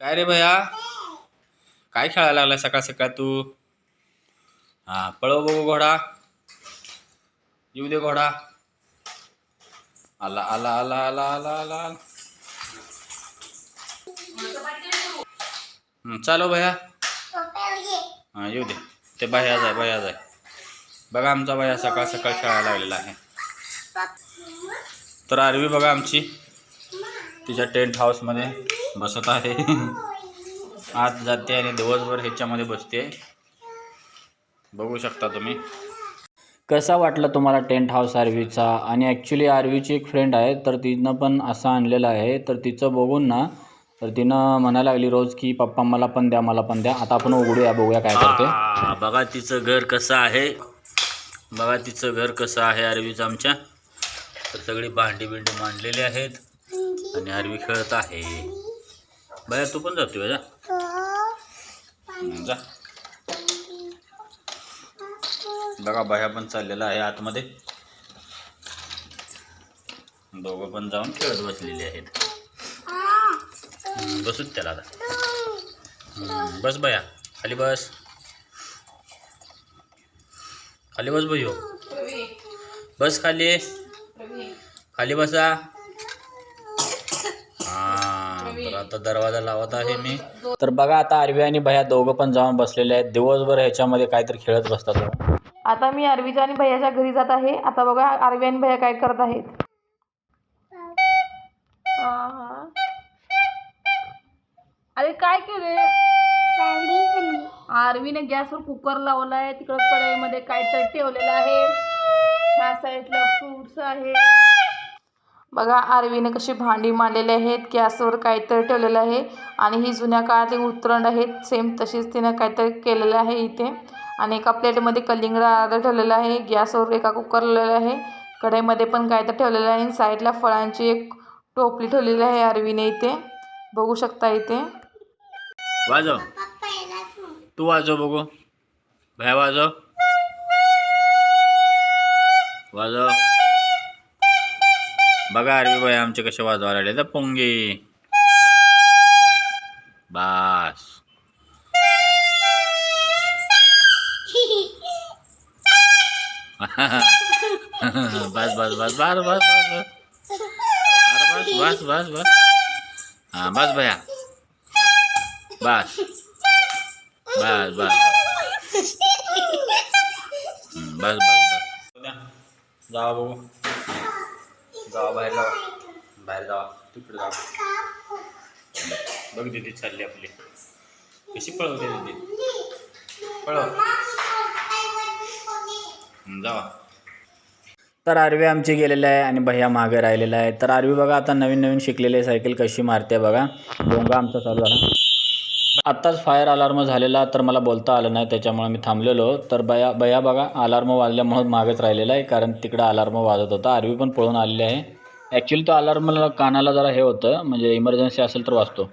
काय रे भया? काय खेळायला लागलाय सकाळ सकाळ तू? हा पळव बघू घोडा. येऊ दे घोडा. आला आला आला आला आला आला. चालो भया. हा येऊ दे. ते बाया जाय बाया जाय. बघा आमचा बाया सकाळ सकाळ खेळायला लागलेला आहे. तर आरवी बघा आमची. तिच्या टेंट हाऊसमध्ये बसत आहे. आत जाते आणि दिवसभर ह्याच्यामध्ये बसते. बघू शकता तुम्ही. कसा वाटला तुम्हाला टेंट हाऊस आरवीचा आणि ॲक्च्युली आरवीची एक फ्रेंड आहे तर तिनं पण असं आणलेलं आहे. तर तिचं बघून ना तर तिनं म्हणायला लागली रोज की पप्पा मला पण द्या मला पण द्या. आता आपण उघडूया बघूया काय करते. बघा तिचं घर कसं आहे. बघा तिचं घर कसं आहे आरवीचं आमच्या. तर सगळी भांडी बिंडी मांडलेली आहेत. आणि आरवी खेळत आहे. बाहेर तू पण जातो जा. जा. बघा बाया पण चाललेला आहे आतमध्ये. दोघं पण जाऊन खेळत बसलेले आहेत. बसूच त्याला आता. बस बया खाली बस. खाली बस भैयो बस खाली. खाली बसा. तर आता दरवाजा लावत आहे मी. तर बघा आता आरवी आणि भया दोघं पण जाऊन बसलेले आहेत. दिवसभर ह्याच्यामध्ये काहीतरी खेळत बसतात आता मी अरवीच्या आणि भैयाच्या घरी जात आहे. आता बघा अरवी आणि भैया काय करत आहेत. आहा. अरे काय केले आरवीने गॅसवर कुकर लावलाय. तिकडं कढईमध्ये काहीतरी ठेवलेलं आहे. ह्या साईडला फ्रुट्स आहे. बघा आरवीनं कशी भांडी मांडलेली आहेत गॅसवर काहीतरी ठेवलेलं आहे आणि ही जुन्या काळातली उतरंड आहेत सेम तशीच तिनं काहीतरी केलेलं आहे इथे. आणि एका प्लेटमध्ये कलिंगड अर्धा ठेवलेलं आहे गॅसवर एका कुकर लावलेला आहे कढईमध्ये पण काहीतरी ठेवलेलं आहे आणि साईडला फळांची एक टोपली ठेवलेली आहे आरवीने इथे. बघू शकता इथे. वाजव. तू वाजव बघू. भया वाजव. वाजव. बघा अरबी बाई आमचे कसे वाजवा राहिले तर पोंगी. बास. बस बस बस बस बस बस बस. बस बस बस बस. हाँ बस भैया. बस. बस बस. बस बस बस. जावा जावा बाहेर जावा. बाहेर जावा. तिकडे जावा. बघ दिदी चालली आपली. कशी पळवते दिदी? पळव. जावा. तर आरवी आमची गेलेलं आहे आणि भैया मागे राहिलेला आहे. तर आरवी बघा आता नवीन नवीन शिकलेली सायकल कशी मारते बघा. डोंगा आमचा चालू झाला. आत्ताच फायर अलार्म झालेला तर मला बोलता आलं नाही त्याच्यामुळे मी थांबलेलो. तर बया बया बघा अलार्म वाजल्यामुळं मागेच राहिलेला आहे कारण तिकडं अलार्म वाजत होता. आरवी पण पळून आलेली आहे. ॲक्च्युली तो अलार्म कानाला जरा हे होतं म्हणजे इमर्जन्सी असेल तर वाजतो.